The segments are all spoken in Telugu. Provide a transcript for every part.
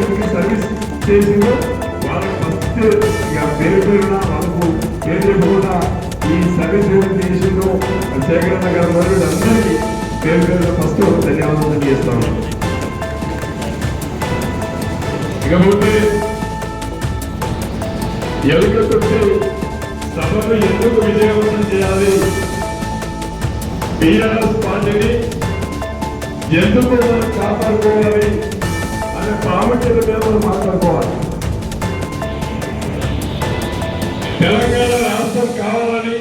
ఎవరికి సర్వీస్ చేసిందో వాళ్ళకి ఫస్ట్ ఇక పేరు పేరున వాళ్ళకు పేరు కూడా ఈ సర్వీస్ ఏదైతే చేసిందో శేఖరన్న గారు వారు అందరికీ పేరు పేరున ఫస్ట్ ధన్యవాదాలు చేస్తాను ఇకపోతే ఎలుకతోటి సభను ఎందుకు విజయవంతం చేయాలి? టీఆర్ఎస్ పార్టీని ఎందుకు కాపాడుకోవాలి? ప్రాముఖ్యత మీద మనం మాట్లాడుకోవాలి. తెలంగాణ రాష్ట్రం కావాలని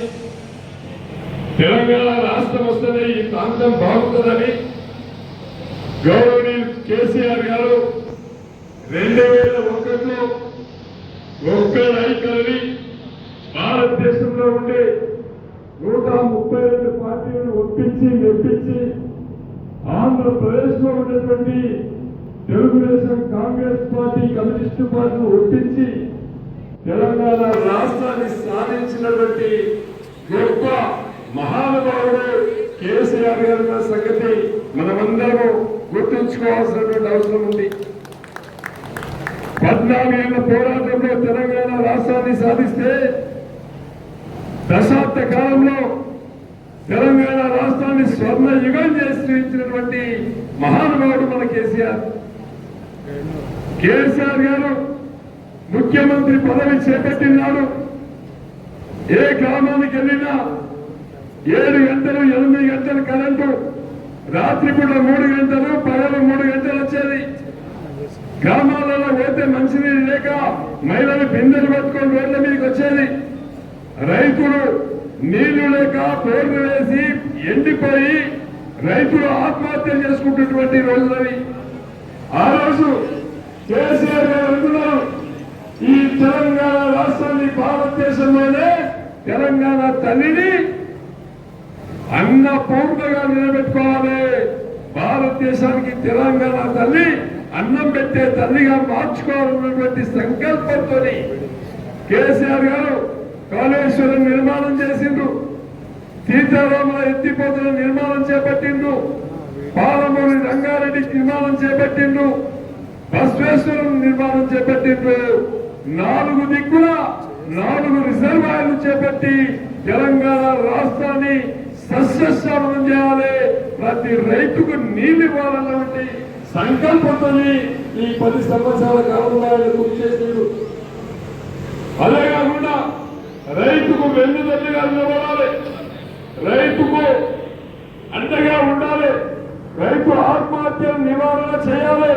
తెలంగాణ రాష్ట్రం వస్తుంది ఈ ప్రాంతం బాగుంటుందని గౌరవనీయులు కేసీఆర్ గారు రెండు వేల ఒకటిలో ఒక్క రైతులని భారతదేశంలో ఉండే నూట ముప్పై రెండు పార్టీలను ఒప్పించి మెప్పించి ఆంధ్రప్రదేశ్లో ఉన్నటువంటి తెలుగుదేశం కాంగ్రెస్ పార్టీ కమ్యూనిస్టు పార్టీని ఒప్పించి తెలంగాణ రాష్ట్రాన్ని సాధించినటువంటి గొప్ప మహానుభావుడు కేసీఆర్ గారి సంగతి మనమందరము గుర్తుంచుకోవాల్సినటువంటి అవసరం ఉంది. పద్నాలుగేళ్ళ పోరాటంలో తెలంగాణ రాష్ట్రాన్ని సాధిస్తే దశాబ్ద కాలంలో తెలంగాణ రాష్ట్రాన్ని స్వర్ణ యుగం చేసి మహానుభావుడు మన కేసీఆర్. కేసీఆర్ గారు ముఖ్యమంత్రి పదవి చేపట్టినాడు. ఏ గ్రామానికి వెళ్ళినా ఏడు గంటలు ఎనిమిది గంటలు కరెంటు రాత్రి పూట మూడు గంటలు పగలు మూడు గంటలు వచ్చేది. గ్రామాలలో పోతే మంచినీరు లేక మహిళలు బిందెలు పట్టుకొని రోడ్ల మీదకి వచ్చేది. రైతులు నీళ్ళు లేక పేర్లు వేసి ఎండిపోయి రైతులు ఆత్మహత్య చేసుకుంటున్నటువంటి రోజులవి ఆ రోజు కేసీఆర్ గారు అంటున్నారు ఈ తెలంగాణ రాష్ట్రాన్ని భారతదేశంలోనే తెలంగాణ తల్లిని అన్న పూర్ణగా నిలబెట్టుకోవాలి. భారతదేశానికి తెలంగాణ తల్లి అన్నం పెట్టే తల్లిగా మార్చుకోవాలన్నటువంటి సంకల్పంతో కేసీఆర్ గారు కాళేశ్వరం నిర్మాణం చేసిండ్రు. సీతారాముల ఎత్తిపోతుల నిర్మాణం చేపట్టిండ్రు. పాలమూరి రంగారెడ్డి నిర్మాణం చేపట్టిండ్రు. బస్వేశ్వరం నిర్మాణం చేపట్టిండ్రు నాలుగు దిక్కుల నాలుగు రిజర్వాయర్లు చేపట్టి తెలంగాణ రాష్ట్రాన్ని సస్యశ్యామలం చేయాలి. ప్రతి రైతుకు నీళ్ళు ఇవ్వాలన్నటువంటి సంకల్పంతో ఈ పది సంవత్సరాల కాలంలో ఆయన అదే కాకుండా రైతుకు వెన్నుదన్నుగా నిలబడాలి. రైతుకు అండగా ఉండాలి. రైతు ఆత్మహత్య నివారణ చేయాలి.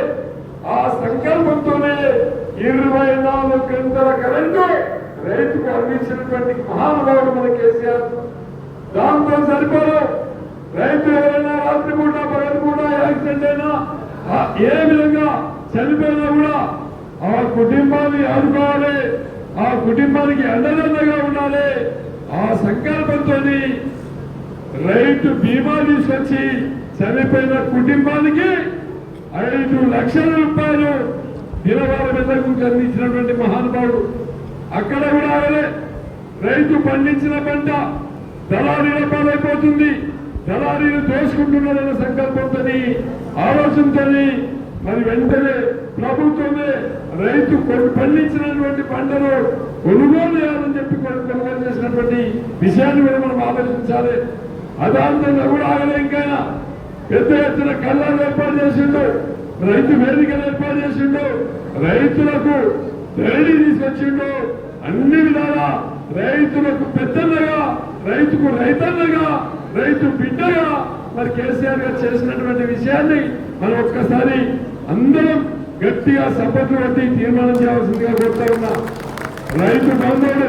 ఆ సంకల్పంతోనే ఇరవై నాలుగు గంటల కరెంటు రైతుకు అందించినటువంటి మహానుభావుడు మన కేసీఆర్. దాంతో సరిపోదు. రైతు ఎవరైనా రాత్రి పూట పగలు కూడా యాక్సిడెంట్ అయినా ఏ విధంగా చనిపోయినా కూడా ఆ కుటుంబాన్ని ఆదుకోవాలి. ఆ కుటుంబానికి అండదండగా ఉండాలి. ఆ సంకల్పంతో రైతు బీమా తీసుకొచ్చి చనిపోయిన కుటుంబానికి ఐదు లక్షల రూపాయలు దినవార మెదకు అందించినటువంటి మహానుభావుడు. అక్కడ కూడా ఆయనే రైతు పండించిన పంట దళారీల పాలైపోతుంది. దళారీలు దోసుకుంటున్నారనే సంకల్పంతో ఆలోచనతో మరి వెంటనే ప్రభుత్వమే రైతు పండించినటువంటి పంటను కొనుగోలు చేయాలని చెప్పి కొనుగోలు చేసినటువంటి విషయాన్ని కూడా మనం ఆలోచించాలి. అదాంతంగా కూడా ఆయన ఇంకా పెద్ద ఎత్తున కళ్ళాలు రైతు వేదికలు ఏర్పాటు చేసిండు. రైతులకు ధరణి తీసుకొచ్చిండు. అన్ని విధాలా రైతులకు పెద్దన్నగా రైతుకు రైతన్నగా రైతు బిడ్డగా మరి కేసీఆర్ గారు చేసినటువంటి విషయాన్ని మనం ఒక్కసారి అందరం గట్టిగా సపోర్ట్లు వంటి తీర్మానం చేయాల్సిందిగా కోరుతా ఉన్నా. రైతు బంధువులు